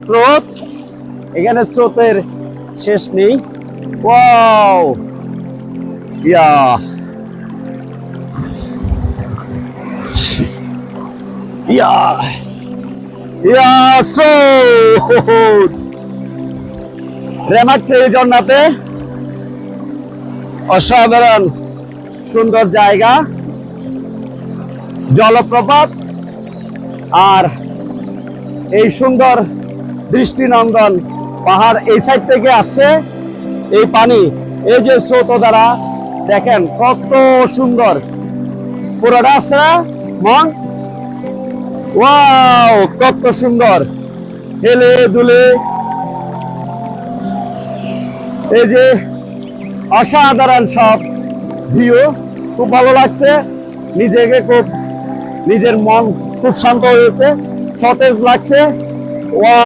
স্রোত। এখানে স্রোতের শেষ নেই। ইয়া! ইয়া! ইয়া, স্রোত! রেমাক্রে ঝর্ণাতে অসাধারণ সুন্দর জায়গা, জলপ্রপাত আর এই সুন্দর দৃষ্টিনন্দন পাহাড় এই সাইড থেকে আসছে। এই পানি, এই যে স্রোত দ্বারা দেখেন কত সুন্দর। পুরোটা আসছে মন। কত সুন্দর। হেলে দুলে। এই যে অসাধারণ সব ভিউ খুব ভালো লাগছে। নিজেকে খুব, নিজের মন খুব শান্ত হয়েছে। সতেজ লাগছে। ওয়া